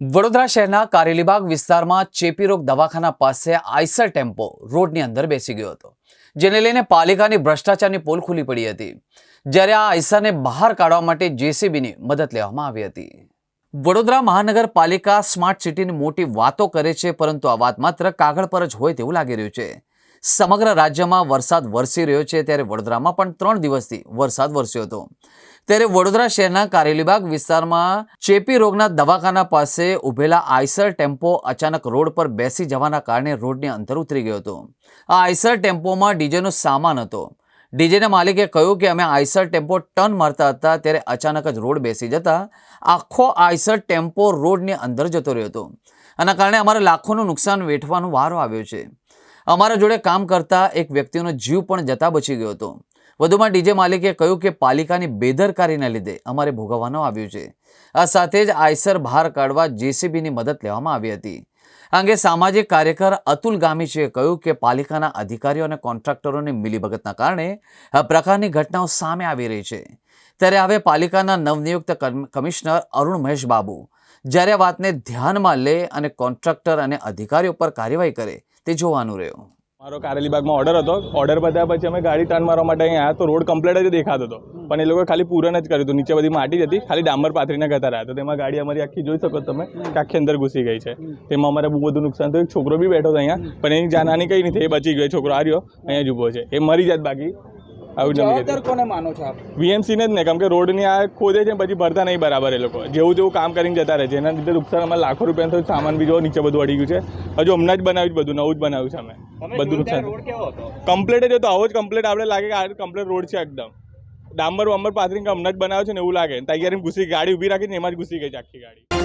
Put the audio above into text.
વડોદરા શહેરના કારેલીબાગ વિસ્તારમાં ચેપી રોગ દવાખાના પાસે આઈસર ટેમ્પો રોડની અંદર બેસી ગયો હતો, જેને લઈને પાલિકાની ભ્રષ્ટાચારની પોલ ખુલી પડી હતી. જ્યારે આ આઈસરને બહાર કાઢવા માટે જેસીબીની મદદ લેવામાં આવી હતી. વડોદરા મહાનગરપાલિકા સ્માર્ટ સિટીની મોટી વાતો કરે છે, પરંતુ આ વાત માત્ર કાગળ પર જ હોય તેવું લાગી રહ્યું છે. સમગ્ર રાજ્યમાં વરસાદ વરસી રહ્યો છે, ત્યારે વડોદરામાં પણ ત્રણ દિવસથી વરસાદ વરસ્યો હતો. ત્યારે વડોદરા શહેરના કારેલીબાગ વિસ્તારમાં ચેપી રોગના દવાખાના પાસે ઉભેલા આઈસર ટેમ્પો અચાનક રોડ પર બેસી જવાના કારણે રોડની અંદર ઉતરી ગયો હતો. આ આઈસર ટેમ્પોમાં ડીજેનો સામાન હતો. ડીજેના માલિકે કહ્યું કે અમે આઈસર ટેમ્પો ટર્ન મારતા હતા ત્યારે અચાનક જ રોડ બેસી જતા આખો આઈસર ટેમ્પો રોડની અંદર જતો રહ્યો હતો. આના કારણે અમારે લાખોનું નુકસાન વેઠવાનો વારો આવ્યો છે. અમારા જોડે કામ કરતા એક વ્યક્તિનો જીવ પણ જતા બચી ગયો હતો. વધુમાં ડીજે માલિકે કહ્યું કે પાલિકાની બેદરકારીના લીધે અમારે ભોગવવાનું આવ્યું છે. આ સાથે જ આયસર બહાર કાઢવા જેસીબીની મદદ લેવામાં આવી હતી. આ અંગે સામાજિક કાર્યકર અતુલ ગામીચીએ કહ્યું કે પાલિકાના અધિકારીઓ અને કોન્ટ્રાક્ટરોની મિલીભગતના કારણે આ પ્રકારની ઘટનાઓ સામે આવી રહી છે. ત્યારે હવે પાલિકાના નવનિયુક્ત કમિશનર અરુણ મહેશ બાબુ જ્યારે વાતને ધ્યાનમાં લે અને કોન્ટ્રાક્ટર અને અધિકારીઓ પર કાર્યવાહી કરે તે જોવાનું રહ્યું. મારો કારેલીબાગમાં ઓર્ડર હતો. ઓર્ડર બધા પછી અમે ગાડી ટર્ન મારવા માટે અહીંયા આવ્યા તો રોડ કમ્પ્લીટ જ દેખાતો હતો. પણ એ લોકોએ ખાલી પૂરણ જ કર્યું હતું. નીચે બધી માટી જ હતી. ખાલી ડામર પાથરીને ગતા રહ્યા તો તેમાં ગાડી અમારી આખી જોઈ શકો તમે આખી અંદર ઘૂસી ગઈ છે. તેમાં અમારે બહુ બધું નુકસાન થયું. છોકરો બી બેઠો હતો અહીંયા. પણ એની જાનહાની કઈ નહીં થઈ. એ બચી ગયો. છોકરો આ રહ્યો. અહીંયા જ ઊભો છે. એ મરી જાત બાકી. આવું જવાબદાર કોને માનો છો આપ? વીએમસી ને જ ને કેમ કે રોડની આ ખોદે છે પછી ભરતા નહીં બરાબર એ લોકો. જેવું તેવું કામ કરીને જતા રહે છે. એના લીધે નુકસાન અમારે લાખો રૂપિયાનો સામાન બી જો નીચે બધું અડી ગયું છે. હજુ હમણાં જ બનાવ્યું બધું નવું જ બનાવ્યું છે અમે. બધું નુકસાન. કમ્પ્લેટ જ હતો આવો જ કમ્પ્લેટ આપણે લાગે કે આ કમ્પ્લેટ રોડ છે એકદમ. ડામર વામર પાથરીને હમણાં જ બનાવ્યો છે ને એવું લાગે. તૈયારી ઘૂસી ગાડી ઊભી રાખીને એમાં જ ઘૂસી ગઈ છે આખી ગાડી.